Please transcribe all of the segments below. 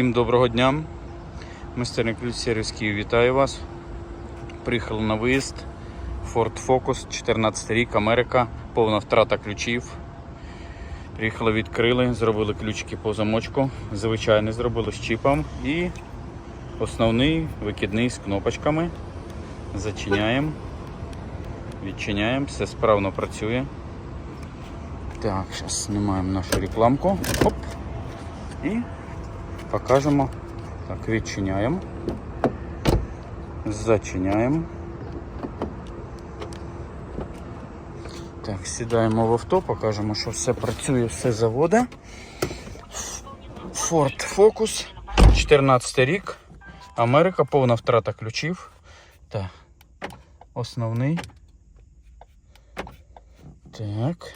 Всім доброго дня. Майстерний ключ сервіс Київ вітаю вас. Приїхали на виїзд. Ford Focus, 14 рік, Америка, повна втрата ключів. Приїхали, відкрили, зробили ключики по замочку. Звичайний зробили з чіпом і основний викидний з кнопочками. Зачиняємо, відчиняємо, все справно працює. Так, зараз знімаємо нашу рекламку. Оп. І покажемо. Так, відчиняємо. Зачиняємо. Так, сідаємо в авто, покажемо, що все працює, все заводе. Ford Focus, 14 рік. Америка, повна втрата ключів. Так, основний. Так.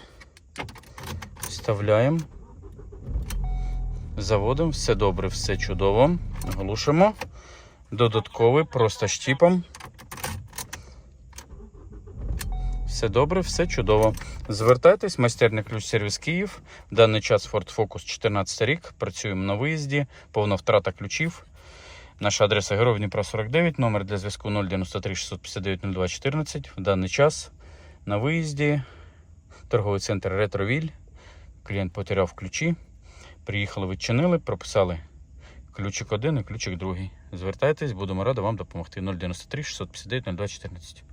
Вставляємо. Заводимо, все добре, все чудово. Глушимо. Додатковий, просто щіпом. Все добре, все чудово. Звертайтесь, майстерний ключ сервіс Київ. В даний час Ford Focus 14 рік. Працюємо на виїзді, повна втрата ключів. Наша адреса Герой Дніпра 49, номер для зв'язку 093 659 02 14. В даний час на виїзді. Торговий центр Ретровіль. Клієнт потеряв ключі. Приїхали, відчинили, прописали ключик один і ключик другий. Звертайтесь, будемо раді вам допомогти. 093 659 02 14.